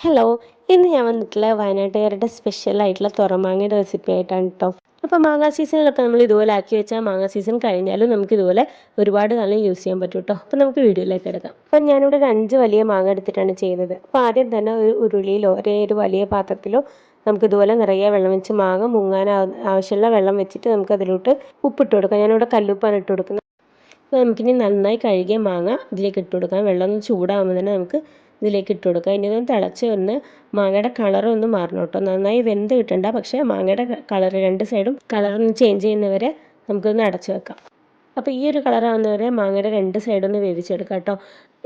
Hello ഇന്ന് ഞാൻ വന്നിട്ടുള്ള വയനാട്ടുകാരുടെ സ്പെഷ്യൽ ആയിട്ടുള്ള തുറമാങ്ങയുടെ റെസിപ്പി ആയിട്ടാണ് കേട്ടോ അപ്പോൾ മാങ്ങ സീസണിലൊക്കെ നമ്മൾ ഇതുപോലെ ആക്കി വെച്ചാൽ മാങ്ങ സീസൺ കഴിഞ്ഞാലും നമുക്ക് ഇതുപോലെ ഒരുപാട് കാലം യൂസ് ചെയ്യാൻ പറ്റും കേട്ടോ അപ്പോൾ നമുക്ക് വീഡിയോയിലേക്ക് എടുക്കാം അപ്പോൾ ഞാനിവിടെ ഒരു അഞ്ച് വലിയ മാങ്ങ എടുത്തിട്ടാണ് ചെയ്യുന്നത് അപ്പോൾ ആദ്യം തന്നെ ഒരു ഉരുളിയിലോ ഒരേ ഒരു വലിയ പാത്രത്തിലോ നമുക്ക് ഇതുപോലെ നിറയെ വെള്ളം വെച്ച് മാങ്ങ മുങ്ങാൻ ആവശ്യമുള്ള വെള്ളം വെച്ചിട്ട് നമുക്ക് അതിലോട്ട് ഉപ്പിട്ട് കൊടുക്കാം. ഞാനിവിടെ കല്ലുപ്പാണ് ഇട്ട് കൊടുക്കുന്നത്. അപ്പോൾ നമുക്കിനി നന്നായി കഴുകിയ മാങ്ങ ഇതിലേക്ക് ഇട്ട് കൊടുക്കാം. വെള്ളം ഒന്ന് ചൂടാകുമ്പോൾ തന്നെ നമുക്ക് ഇതിലേക്ക് ഇട്ട് കൊടുക്കുക. ഇനി ഇതൊന്ന് തിളച്ച് വന്ന് മാങ്ങയുടെ കളർ ഒന്ന് മാറണം കേട്ടോ നന്നായി വെന്ത് കിട്ടണ്ട. പക്ഷേ മാങ്ങയുടെ കളർ രണ്ട് സൈഡും കളറൊന്ന് ചേഞ്ച് ചെയ്യുന്നവരെ നമുക്കൊന്ന് അടച്ച് വെക്കാം. അപ്പോൾ ഈ ഒരു കളറാവുന്നവരെ മാങ്ങയുടെ രണ്ട് സൈഡൊന്ന് വേവിച്ചെടുക്കാം കേട്ടോ.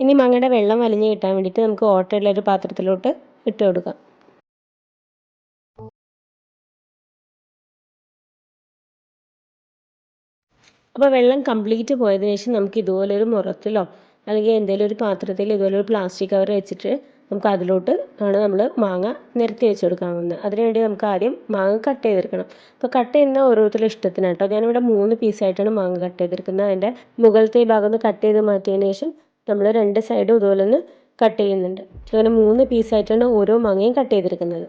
ഇനി മാങ്ങയുടെ വെള്ളം വലിഞ്ഞ് കിട്ടാൻ വേണ്ടിയിട്ട് നമുക്ക് ഓട്ടയുള്ള ഒരു പാത്രത്തിലോട്ട് ഇട്ട് കൊടുക്കാം. അപ്പോൾ വെള്ളം കംപ്ലീറ്റ് പോയതിന് ശേഷം നമുക്ക് ഇതുപോലൊരു മുറത്തിലോ അല്ലെങ്കിൽ എന്തെങ്കിലും ഒരു പാത്രത്തിൽ ഇതുപോലെ ഒരു പ്ലാസ്റ്റിക് കവർ വെച്ചിട്ട് നമുക്ക് അതിലോട്ട് ആണ് നമ്മൾ മാങ്ങ നിരത്തി വെച്ച് കൊടുക്കാവുന്നത് അതിന് വേണ്ടി നമുക്ക് ആദ്യം മാങ്ങ കട്ട് ചെയ്തെടുക്കണം. അപ്പോൾ കട്ട് ചെയ്യുന്ന ഓരോരുത്തരുടെ ഇഷ്ടത്തിനാണ് കേട്ടോ. ഞാനിവിടെ മൂന്ന് പീസായിട്ടാണ് മാങ്ങ കട്ട് ചെയ്തെടുക്കുന്നത്. അതിന്റെ മുകളിലത്തെ ഈ ഭാഗം ഒന്ന് കട്ട് ചെയ്ത് മാറ്റിയതിന് ശേഷം നമ്മൾ രണ്ട് സൈഡും ഇതുപോലെ ഒന്ന് കട്ട് ചെയ്യുന്നുണ്ട്. അങ്ങനെ മൂന്ന് പീസായിട്ടാണ് ഓരോ മാങ്ങയും കട്ട് ചെയ്തെടുക്കുന്നത്.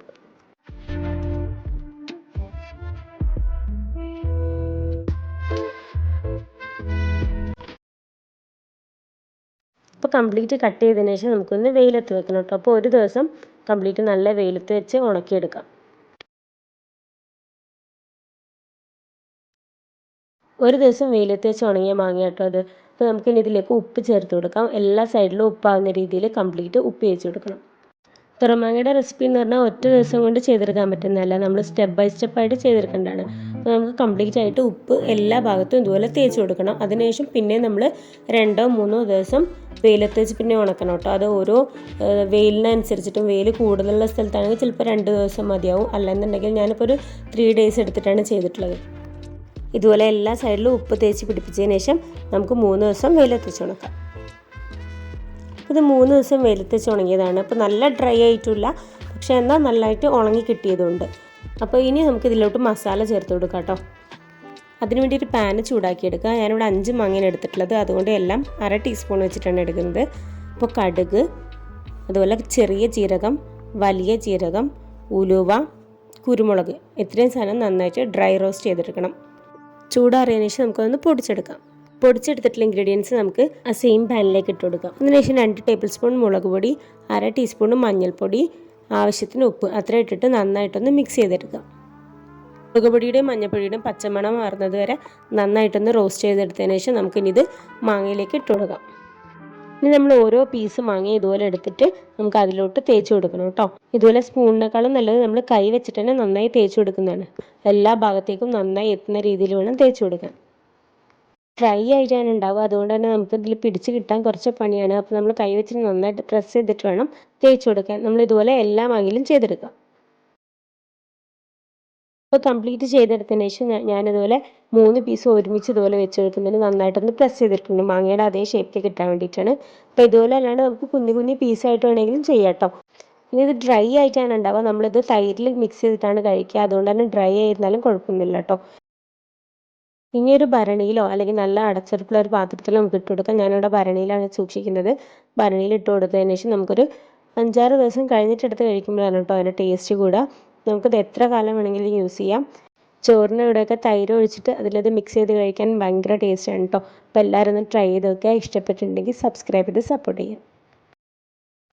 കംപ്ലീറ്റ് കട്ട് ചെയ്തതിന് ശേഷം നമുക്കൊന്ന് വെയിലത്ത് വെക്കണം കേട്ടോ. അപ്പോൾ ഒരു ദിവസം കംപ്ലീറ്റ് നല്ല വെയിലത്ത് വെച്ച് ഉണക്കിയെടുക്കാം. ഒരു ദിവസം വെയിലത്ത് വെച്ച് ഉണങ്ങിയ മാങ്ങ കേട്ടോ അത്. അപ്പോൾ നമുക്കിനി ഇതിലേക്ക് ഉപ്പ് ചേർത്ത് കൊടുക്കാം. എല്ലാ സൈഡിലും ഉപ്പാകുന്ന രീതിയിൽ കംപ്ലീറ്റ് ഉപ്പ് ചേച്ച് കൊടുക്കണം. തുറമാങ്ങയുടെ റെസിപ്പി എന്ന് പറഞ്ഞാൽ ഒറ്റ ദിവസം കൊണ്ട് ചെയ്തെടുക്കാൻ പറ്റുന്നതല്ല. നമ്മൾ സ്റ്റെപ്പ് ബൈ സ്റ്റെപ്പായിട്ട് ചെയ്തെടുക്കേണ്ടതാണ്. നമുക്ക് കംപ്ലീറ്റ് ആയിട്ട് ഉപ്പ് എല്ലാ ഭാഗത്തും ഇതുപോലെ തേച്ച് കൊടുക്കണം. അതിനുശേഷം പിന്നെ നമ്മൾ രണ്ടോ മൂന്നോ ദിവസം വെയിലത്തേച്ച് പിന്നെ ഉണക്കണം കേട്ടോ. അത് ഓരോ വെയിലിനനുസരിച്ചിട്ടും വെയിൽ കൂടുതലുള്ള സ്ഥലത്താണെങ്കിൽ ചിലപ്പോൾ രണ്ട് ദിവസം മതിയാവും. അല്ലെന്നുണ്ടെങ്കിൽ ഞാനിപ്പോൾ ഒരു ത്രീ ഡേയ്സ് എടുത്തിട്ടാണ് ചെയ്തിട്ടുള്ളത്. ഇതുപോലെ എല്ലാ സൈഡിലും ഉപ്പ് തേച്ച് പിടിപ്പിച്ചതിന് ശേഷം നമുക്ക് മൂന്ന് ദിവസം വെയിലത്തേച്ച് ഉണക്കാം. ഇത് മൂന്ന് ദിവസം വെയിലത്തേച്ച് ഉണങ്ങിയതാണ്. അപ്പോൾ നല്ല ഡ്രൈ ആയിട്ടില്ല പക്ഷേ എന്നാൽ നല്ലതായിട്ട് ഉണങ്ങി കിട്ടിയതുണ്ട്. അപ്പോൾ ഇനി നമുക്ക് ഇതിലോട്ട് മസാല ചേർത്ത് കൊടുക്കാം കേട്ടോ. അതിനു വേണ്ടി ഒരു പാന് ചൂടാക്കിയെടുക്കുക. ഞാനിവിടെ അഞ്ച് മാങ്ങയാണ് എടുത്തിട്ടുള്ളത്. അതുകൊണ്ട് എല്ലാം അര ടീസ്പൂൺ വെച്ചിട്ടാണ് എടുക്കുന്നത്. അപ്പോൾ കടുക് അതുപോലെ ചെറിയ ജീരകം വലിയ ജീരകം ഉലുവ കുരുമുളക് ഇത്രയും സാധനം നന്നായിട്ട് ഡ്രൈ റോസ്റ്റ് ചെയ്തെടുക്കണം. ചൂടാറിയതിനു ശേഷം നമുക്കതൊന്ന് പൊടിച്ചെടുക്കാം. പൊടിച്ചെടുത്തിട്ടുള്ള ഇൻഗ്രീഡിയൻസ് നമുക്ക് ആ സെയിം പാനിലേക്ക് ഇട്ട് കൊടുക്കാം. അതിനുശേഷം രണ്ട് ടേബിൾ സ്പൂൺ മുളക് പൊടി അര ടീസ്പൂൺ മഞ്ഞൾപ്പൊടി ആവശ്യത്തിന് ഉപ്പ് അത്ര ഇട്ടിട്ട് നന്നായിട്ടൊന്ന് മിക്സ് ചെയ്തെടുക്കുക. മുളകുപൊടിയുടെയും മഞ്ഞപ്പൊടിയുടെയും പച്ചമണം മാറുന്നത് വരെ നന്നായിട്ടൊന്ന് റോസ്റ്റ് ചെയ്തെടുത്തതിന് ശേഷം നമുക്കിനി ഇത് മാങ്ങയിലേക്ക് ഇട്ട് കൊടുക്കാം. ഇനി നമ്മൾ ഓരോ പീസ് മാങ്ങ ഇതുപോലെ എടുത്തിട്ട് നമുക്ക് അതിലോട്ട് തേച്ച് കൊടുക്കണം കേട്ടോ. ഇതുപോലെ സ്പൂണിനേക്കാളും നല്ലത് നമ്മൾ കൈ വെച്ചിട്ട് തന്നെ നന്നായി തേച്ച് കൊടുക്കുന്നതാണ്. എല്ലാ ഭാഗത്തേക്കും നന്നായി എത്തുന്ന രീതിയിൽ വേണം തേച്ച് കൊടുക്കാൻ. ഡ്രൈ ആയിട്ടാണ് അതുകൊണ്ട് തന്നെ നമുക്ക് ഇതിൽ പിടിച്ച് കിട്ടാൻ കുറച്ച് പണിയാണ്. അപ്പോൾ നമ്മൾ കൈ വെച്ച് നന്നായിട്ട് പ്രസ് ചെയ്തിട്ട് വേണം തേച്ച് കൊടുക്കാൻ. നമ്മൾ ഇതുപോലെ എല്ലാ മാങ്ങിലും ചെയ്തെടുക്കാം. അപ്പോൾ കംപ്ലീറ്റ് ചെയ്തെടുത്തതിന് ശേഷം ഞാനിതുപോലെ മൂന്ന് പീസ് ഒരുമിച്ച് ഇതുപോലെ വെച്ച് കൊടുക്കുന്നതിന് നന്നായിട്ടൊന്ന് പ്രസ് ചെയ്തിട്ടുണ്ട്. മാങ്ങയുടെ അതേ ഷേപ്പിൽ കിട്ടാൻ വേണ്ടിയിട്ടാണ്. അപ്പോൾ ഇതുപോലെ അല്ലാണ്ട് നമുക്ക് കുഞ്ഞു കുഞ്ഞു പീസായിട്ട് വേണമെങ്കിലും ചെയ്യാം കേട്ടോ ഇനി ഇത് ഡ്രൈ ആയിട്ടാണ് ഉണ്ടാവുക. നമ്മളിത് തൈരിൽ മിക്സ് ചെയ്തിട്ടാണ് കഴിക്കുക. അതുകൊണ്ട് തന്നെ ഡ്രൈ ആയിരുന്നാലും കുഴപ്പമൊന്നുമില്ല കേട്ടോ ഇനി ഒരു ഭരണിയിലോ അല്ലെങ്കിൽ നല്ല അടച്ചിട്ടുള്ള ഒരു പാത്രത്തിലോ നമുക്ക് ഇട്ട് കൊടുക്കാം. ഞാനിവിടെ ഭരണിയിലാണ് സൂക്ഷിക്കുന്നത്. ഭരണിയിൽ ഇട്ട് കൊടുത്തതിന് ശേഷം നമുക്കൊരു അഞ്ചാറ് ദിവസം കഴിഞ്ഞിട്ട് എടുത്ത് കഴിക്കുമ്പോഴാണ് കേട്ടോ അതിന്റെ ടേസ്റ്റ് കൂടുക. നമുക്കത് എത്ര കാലം വേണമെങ്കിലും യൂസ് ചെയ്യാം. ചോറിന്റെ ഇവിടെയൊക്കെ തൈര് ഒഴിച്ചിട്ട് അതിലത് മിക്സ് ചെയ്ത് കഴിക്കാൻ ഭയങ്കര ടേസ്റ്റാണ് കേട്ടോ. അപ്പോൾ എല്ലാവരും ഒന്ന് ട്രൈ ചെയ്ത് നോക്കുക. ഇഷ്ടപ്പെട്ടിട്ടുണ്ടെങ്കിൽ സബ്സ്ക്രൈബ് ചെയ്ത് സപ്പോർട്ട് ചെയ്യുക.